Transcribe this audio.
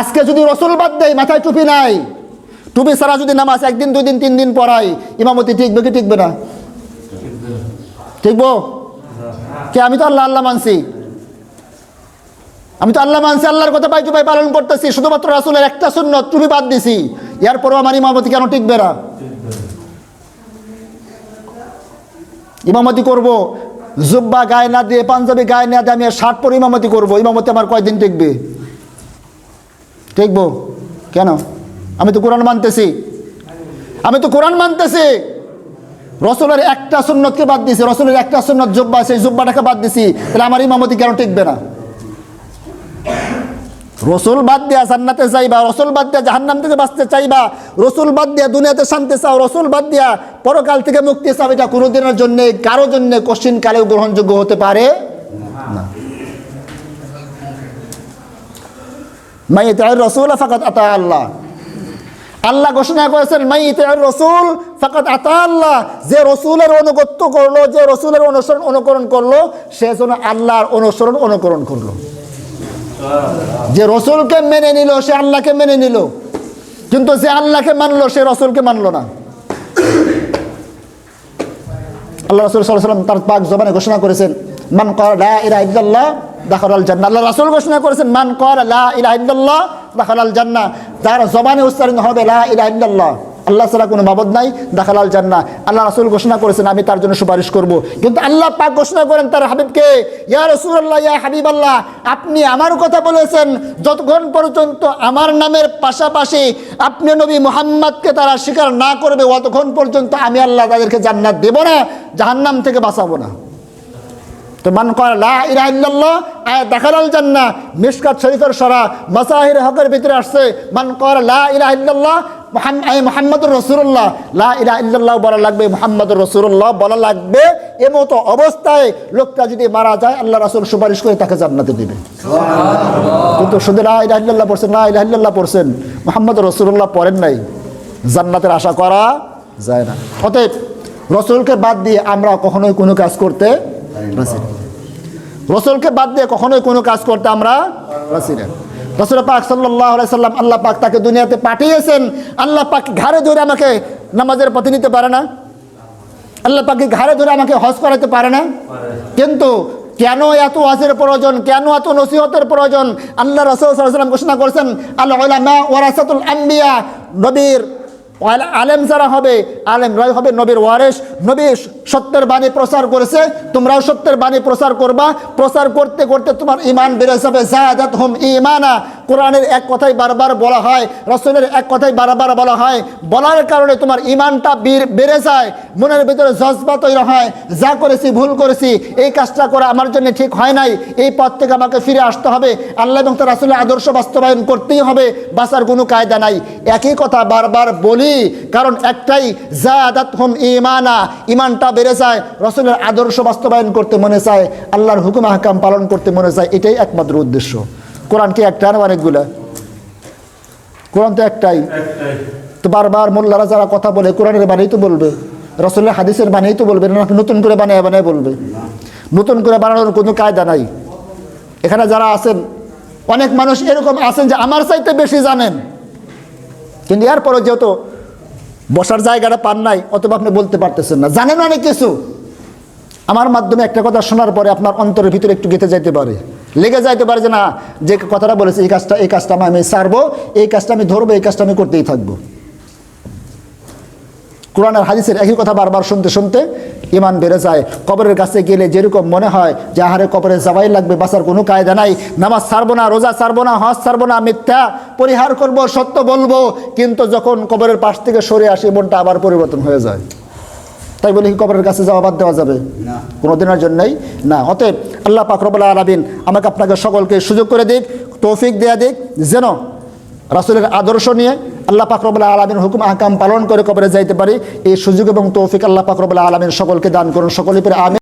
আজকে যদি রসুল বাদ দেয়, মাথায় টুপি নাই। টুপি ছাড়া যদি নামাজ একদিন দুই দিন তিন দিন পড়াই ইমামতি ঠিকবে কি ঠিকবে না? ঠিকবো? কে, আমি তো আল্লাহ আল্লাহ মানছি। আমি তো আল্লাহ মানছি, আল্লাহর কথা পাই টুপাই পালন করতেছি, শুধুমাত্র রাসুলের একটা শূন্য টুপি বাদ দিছি। এরপরও আমার ইমামতি কেন টিকবে না? ইমামতি করব। জুব্বা গায়ে না দিয়ে, পাঞ্জাবি গায়ে না দিয়ে আমি শার্ট পরে ইমামতি করব। ইমামতি আমার কয়দিন টিকবে? টিকবো কেন? আমি তো কোরআন মানতেছি। আমি তো কোরআন মানতেছি। রসুলের একটা সুন্নতকে বাদ দিছি রসুলের একটা সুন্নত জুব্বা, সেই জুব্বাটাকে বাদ দিছি তাহলে আমার ইমামতি কেন টিকবে না? রসুল বাদ দিয়া জান্নাতে চাইবা রসুল বাদ দিয়া জাহান্নাম থেকে বাঁচতে চাইবা, রসুল বাদ দিয়া দুনিয়াতে শান্তি চাও, রসুল বাদ দিয়া পরকাল থেকে মুক্তি চাও, এটা কোনোদিনের জন্যে, কারও জন্য কশিন কালেও গ্রহণযোগ্য হতে পারে মাই আতা আল্লাহ। ঘোষণা করেছেন মাই তাই রসুল ফাকাত আতা আল্লাহ। যে রসুলের অনুগত্য করল, যে রসুলের অনুসরণ অনুকরণ করল, সে যেন আল্লাহর অনুসরণ অনুকরণ করল। যে রসুলকে মেনে নিল, সে আল্লাহকে মেনে নিল। কিন্তু যে আল্লাহকে মানলো, সে রসুলকে মানলো না। আল্লাহ রসুল সাল্লাম তার পাক জবানে ঘোষণা করেছেন মান কর লা ইলাহা ইল্লাল্লাহ, দাখালাল জান্নাহ। আল্লাহ রাসূল ঘোষণা করেছেন, মান কর লা ইলাহা ইল্লাল্লাহ, দাখালাল জান্নাহ। যার জবানে উচ্চারণ হবে লা ইলাহা ইল্লাল্লাহ, আল্লাহ ছাড়া কোনো মাবদ নাই, দাখালাল জান্নাহ। আল্লাহ রাসূল ঘোষণা করেছেন, আমি তার জন্য সুপারিশ করব। কিন্তু আল্লাহ পাক ঘোষণা করেন, তার হাবিবকে, ইয়া রাসূলুল্লাহ, ইয়া হাবিবাল্লাহ, আপনি আমার কথা বলেছেন, যতক্ষণ পর্যন্ত আমার নামের পাশাপাশি আপনি নবী মুহাম্মদকে তারা স্বীকার না করবে, অতক্ষণ পর্যন্ত আমি আল্লাহ তাদেরকে জান্নাত দেব না, জাহান্নাম থেকে বাঁচাবো না। তো মান কর লা ইলাহা ইল্লাল্লাহ আয়া দাখালাল জান্নাহ মিশকাত শরীফের সরা মাসাহির হকের ভিতরে আসছে। মান কর লা ইলাহা ইল্লাল্লাহ মোহাম্মদুর রসুল্লাহ লা ইলাহা ইল্লাল্লাহ বলা লাগবে মোহাম্মদুর রসুল্লাহ বলা লাগবে। এমতো অবস্থায় লোকটা যদি মারা যায় আল্লাহ রাসূল সুপারিশ করে তাকে জান্নাতে দিবে। কিন্তু শুধু লা ইলাহা ইল্লাল্লাহ পড়ছেন লা ইলাহা ইল্লাল্লাহ পড়ছেন। মোহাম্মদ রসুল্লাহ পড়েন নাই। জান্নাতের আশা করা যায় না। অতএব রসুলকে বাদ দিয়ে আমরা কখনোই কোনো কাজ করতে রসুলকে বাদ দিয়ে কখনোই কোনো কাজ করতে আমরা রাজি না। রসুল পাক সাল্লাহ সাল্লাম আল্লাহ পাক তাকে দুনিয়াতে পাঠিয়েছেন। আল্লাহ পাক ঘাড়ে ধরে আমাকে নামাজের পথে নিতে পারে না। আল্লাহ পাকে ঘাড়ে ধরে আমাকে হজ করাতে পারে না। কিন্তু কেন এত ওয়াজের প্রয়োজন? কেন এত নসিহতের প্রয়োজন? আল্লাহ রসুল সাল্লাম ঘোষণা করছেন আল্লাহ ওলামা ওয়ারাসাতুল আম্বিয়া নবীর আলেম যারা হবে, আলেম রয় হবে নবীর ওয়ারেস নবী সত্যের বাণী প্রচার করেছে, তোমরাও সত্যের বাণী প্রচার করবা। প্রচার করতে করতে তোমার ইমান বেড়ে যাবে। জাহাদাত হোম ইমানা কোরআনের এক কথাই বারবার বলা হয়, রসুলের এক কথাই বারবার বলা হয়। বলার কারণে তোমার ইমানটা বেড়ে যায়, মনের ভিতরে জজবা তৈরি হয়, যা করেছি ভুল করেছি, এই কাজটা করা আমার জন্য ঠিক হয় নাই, এই পথ থেকে আমাকে ফিরে আসতে হবে। আল্লাহ এবং তার রাসুলের আদর্শ বাস্তবায়ন করতেই হবে, বাঁচার কোনো কায়দা নাই। একই কথা বারবার বলি, কারণ একটাই, জাদাত হুম ইমানা ইমানটা বেড়ে যায়, রসুলের আদর্শ বাস্তবায়ন করতে মনে চায়, আল্লাহর হুকুম হাকাম পালন করতে মনে চায়, এটাই একমাত্র উদ্দেশ্য। কোরআন কি একটা না অনেকগুলা? কোরআন তো একটাই। তো বারবার মোল্লারা যারা কথা বলে কোরআনের বাণী তো বলবে রসুলের হাদিসের বাণী তো বলবে না নতুন করে বানায় বানায় বলবে? নতুন করে বানানোর কোনো কায়দা নাই। এখানে যারা আছেন অনেক মানুষ এরকম আছেন যে আমার চাইতে বেশি জানেন। কিন্তু এরপরও যেহেতু বসার জায়গাটা পান নাই অথবা আপনি বলতে পারতেছেন না। জানেন অনেক কিছু। আমার মাধ্যমে একটা কথা শোনার পরে আপনার অন্তরের ভিতরে একটু গেঁথে যাইতে পারে। লেগে যাইতে পারে যে না যে কথাটা বলেছে এই কাজটা এই কাজটা আমি সারবো এই কাজটা আমি ধরবো এই কাজটা আমি করতেই থাকব। কোরআনের হাদিসের একই কথা বারবার শুনতে শুনতে ইমান বেড়ে যায়। কবরের কাছে গেলে যেরকম মনে হয় যে আহারে কবরে যাওয়াই লাগবে বাঁচার কোনো কায়দা নাই। নামাজ ছাড়বো না রোজা ছাড়বো না হজ ছাড়বো না মিথ্যা পরিহার করব সত্য বলব কিন্তু যখন কবরের পাশ থেকে সরে আসি মনটা আবার পরিবর্তন হয়ে যায়। তাই বলে কি কবরের কাছে যাওয়া বাদ দেওয়া যাবে? কোনো দিনের জন্যই না। অতএব আল্লাহ পাকরবুল্লা আলমিন আমাকে আপনাকে সকলকে সুযোগ করে দিক, তৌফিক দেয়া দিক, যেন রাসুলের আদর্শ নিয়ে আল্লাহ পাকরবুল্লা আলমিন হুকুম, আহকাম পালন করে কবরে যাইতে পারি। এই সুযোগ এবং তৌফিক আল্লাহ পাকরবুল্লা আলমিন সকলকে দান করুন। সকলে পরে আমি